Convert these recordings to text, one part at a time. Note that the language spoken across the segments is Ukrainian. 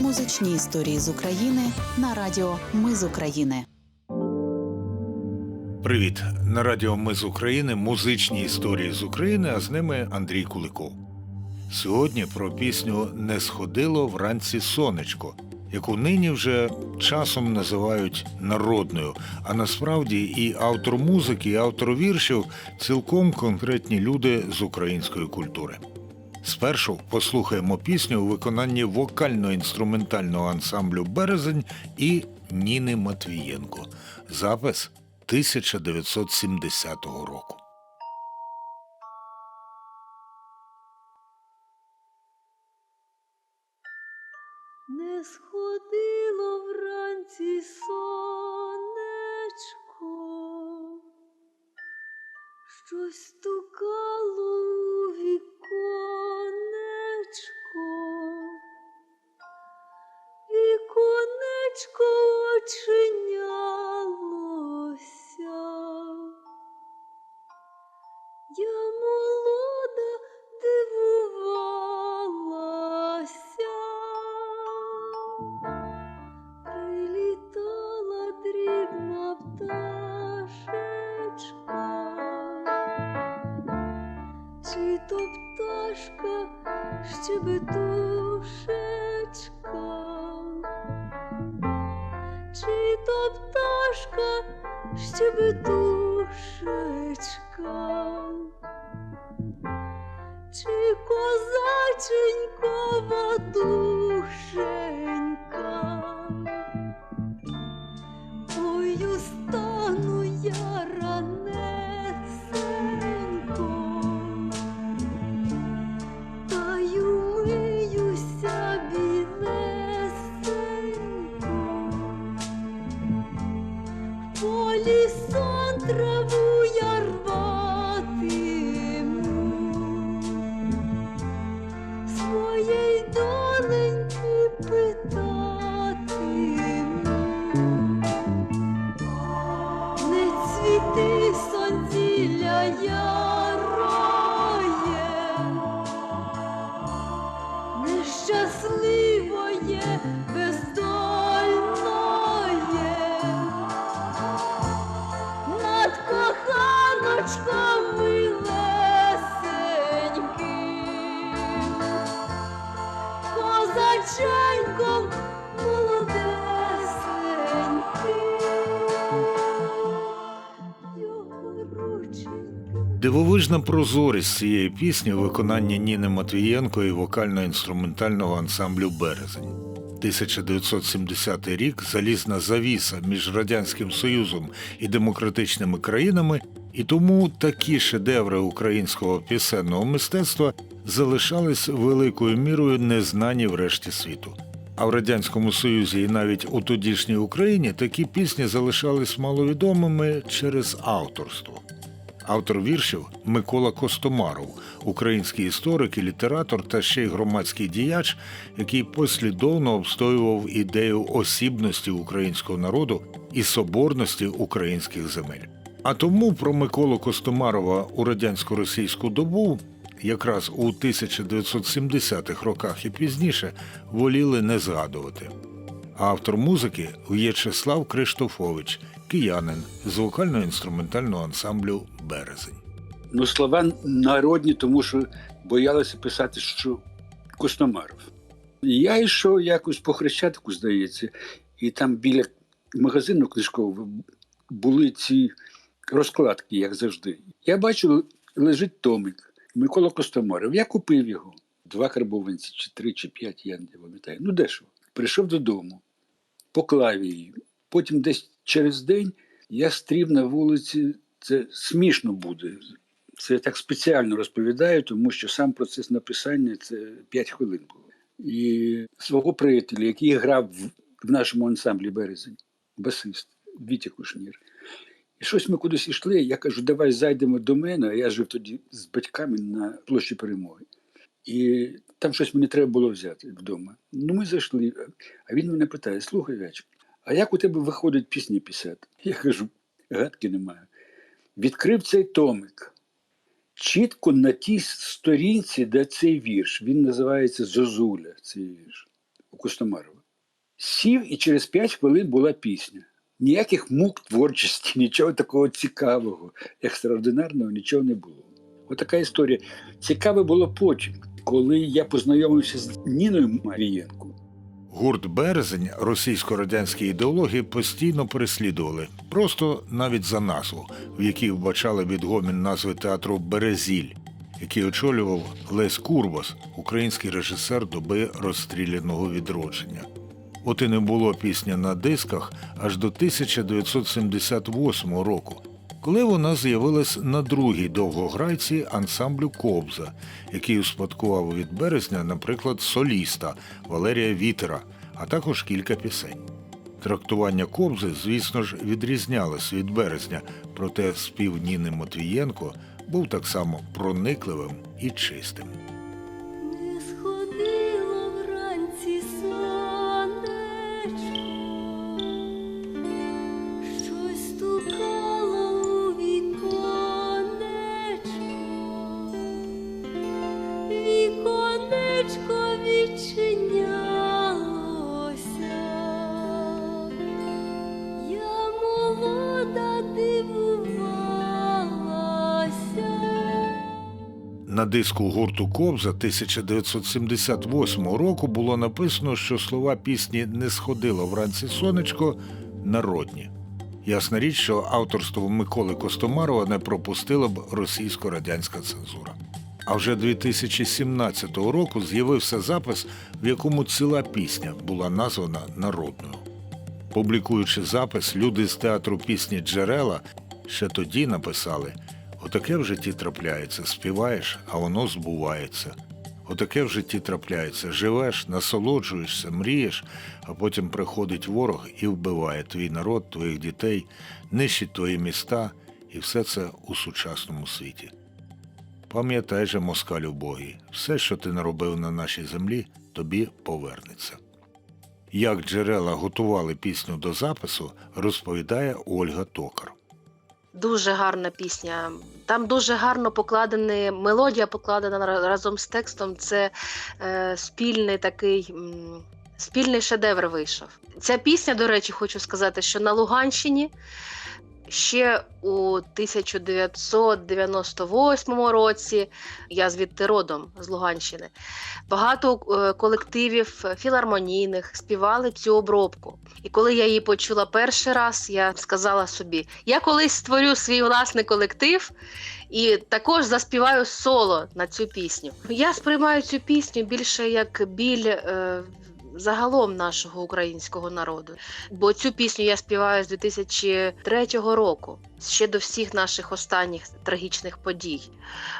Музичні історії з України на радіо Ми з України. Привіт! На радіо Ми з України музичні історії з України, а з ними Андрій Куликов. Сьогодні про пісню Не сходило вранці сонечко, яку нині вже часом називають народною, а насправді і автор музики, і автор віршів цілком конкретні люди з української культури. Спершу послухаємо пісню у виконанні вокально-інструментального ансамблю Березень і Ніни Матвієнко. Запис 1970 року. Не сходило вранці сонечко, щось стукало Я молода дивувалася, прилітала дрібна пташечка, чи то пташка щебетушечка, чи то пташка щебетушечка. Чи козаченькова душенька, ой, устану я ранесенько, молодесеньким. Дивовижна прозорість цієї пісні у виконанні Ніни Матвієнко і вокально-інструментального ансамблю Березень. 1970 рік залізна завіса між Радянським Союзом і демократичними країнами, і тому такі шедеври українського пісенного мистецтва залишались великою мірою незнані в решті світу. А в радянському Союзі і навіть у тодішній Україні такі пісні залишались маловідомими через авторство. Автор віршів Микола Костомаров, український історик і літератор та ще й громадський діяч, який послідовно обстоював ідею осібності українського народу і соборності українських земель. А тому про Миколу Костомарова у радянсько-російську добу, якраз у 1970-х роках і пізніше, воліли не згадувати. Автор музики В'ячеслав Криштофович, киянин з вокально-інструментального ансамблю Березень. Ну, слова народні, тому що боялися писати, що Костомаров. Я йшов якось по Хрещатику, здається, і там біля магазину книжкового були ці розкладки, як завжди. Я бачу, лежить томик Микола Костомаров. Я купив його. Два карбованці, чи три, чи п'ять, я не пам'ятаю. Ну, дешево. Прийшов додому, поклав її. Потім десь через день я стрів на вулиці. Це смішно буде. Це я так спеціально розповідаю, тому що сам процес написання це 5 хвилин було. І свого приятеля, який грав в нашому ансамблі березень, басист Вітя Кушнір. І щось ми кудись йшли. Я кажу, давай зайдемо до мене. Я жив тоді з батьками на площі перемоги. І там щось мені треба було взяти вдома. Ну, ми зайшли. А він мене питає: слухай, Вячик, а як у тебе виходить пісні писати? Я кажу, гадки немає. Відкрив цей томик. Чітко на тій сторінці, де цей вірш, він називається Зозуля, цей вірш. у Костомарова. Сів і через 5 хвилин була пісня. Ніяких мук творчості, нічого такого цікавого, екстраординарного нічого не було. Отака історія. Цікаве було потім, коли я познайомився з Ніною Марієнко. Гурт Березень російсько-радянські ідеології постійно переслідували, просто навіть за назву, в якій вбачали відгомін назви театру Березіль, який очолював Лесь Курбас, український режисер доби розстріляного відродження. От і не було пісні на дисках аж до 1978 року, коли вона з'явилась на другій довгограйці ансамблю Кобза, який успадкував від березня, наприклад, соліста Валерія Вітера, а також кілька пісень. Трактування Кобзи, звісно ж, відрізнялось від березня, проте спів Ніни Матвієнко був так само проникливим і чистим. Диску гурту Кобза 1978 року було написано, що слова пісні Не сходило вранці сонечко народні. Ясна річ, що авторство Миколи Костомарова не пропустила б російсько-радянська цензура. А вже 2017 року з'явився запис, в якому ціла пісня була названа народною. Публікуючи запис, люди з театру пісні Джерела ще тоді написали: Отаке в житті трапляється, співаєш, а воно збувається. Отаке в житті трапляється, живеш, насолоджуєшся, мрієш, а потім приходить ворог і вбиває твій народ, твоїх дітей, нищить твої міста, і все це у сучасному світі. Пам'ятай же, москалю Богій, все, що ти наробив на нашій землі, тобі повернеться. Як джерела готували пісню до запису, розповідає Ольга Токар. Дуже гарна пісня. Там дуже гарно покладена мелодія покладена разом з текстом. Це е, спільний такий. Спільний шедевр вийшов. Ця пісня, до речі, хочу сказати, що на Луганщині ще у 1998 році я звідти родом з Луганщини. Багато е, колективів філармонійних співали цю обробку. І коли я її почула перший раз, я сказала собі: я колись створю свій власний колектив і також заспіваю соло на цю пісню. Я сприймаю цю пісню більше як біль. Е, Загалом нашого українського народу, бо цю пісню я співаю з 2003 року, ще до всіх наших останніх трагічних подій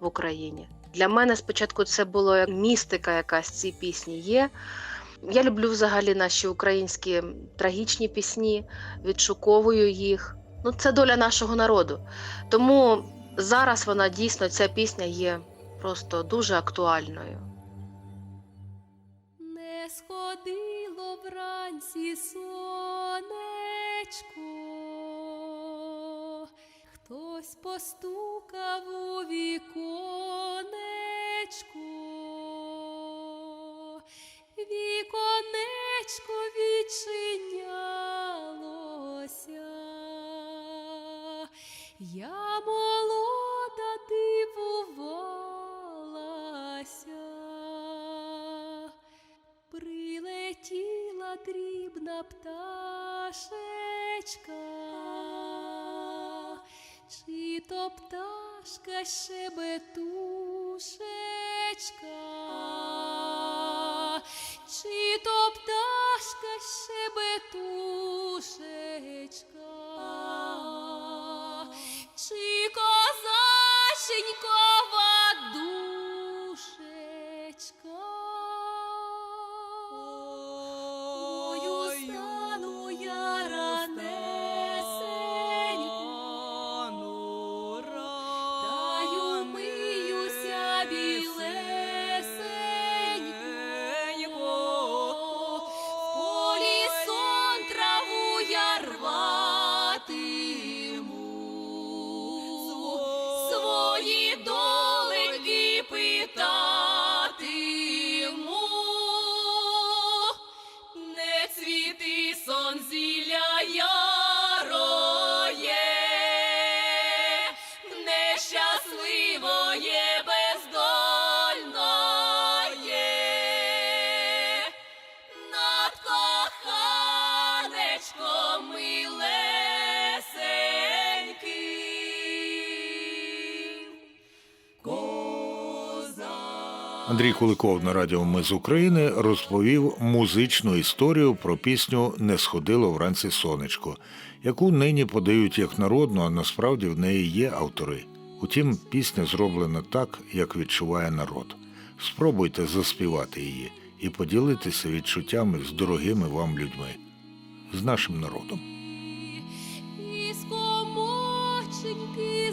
в Україні. Для мене спочатку це було як містика, якась ці пісні є. Я люблю взагалі наші українські трагічні пісні, відшуковую їх. Ну, це доля нашого народу. Тому зараз вона дійсно, ця пісня є просто дуже актуальною. Вранці сонечко, хтось постукав у віконечко, віконечко відчинялося. Я пташечка, чи то пташка щебетушечка, Андрій Куликов на радіо Ми з України розповів музичну історію про пісню Не сходило вранці сонечко, яку нині подають як народну, а насправді в неї є автори. Утім, пісня зроблена так, як відчуває народ. Спробуйте заспівати її і поділитися відчуттями з дорогими вам людьми, з нашим народом. Із комоченьки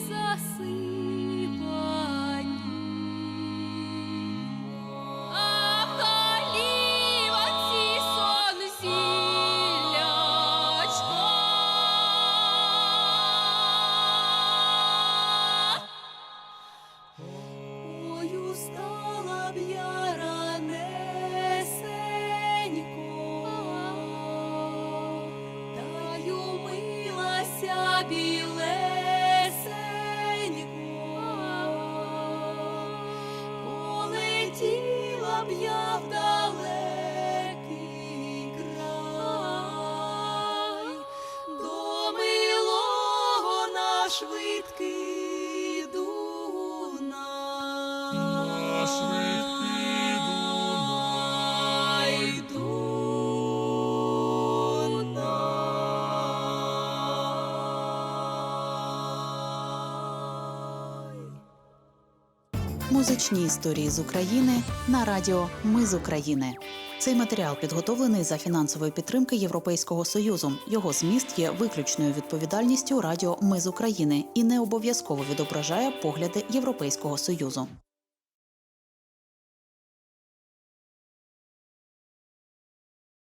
Музичні історії з України на радіо Ми з України. Цей матеріал підготовлений за фінансової підтримки Європейського союзу. Його зміст є виключною відповідальністю Радіо Ми з України і не обов'язково відображає погляди Європейського союзу.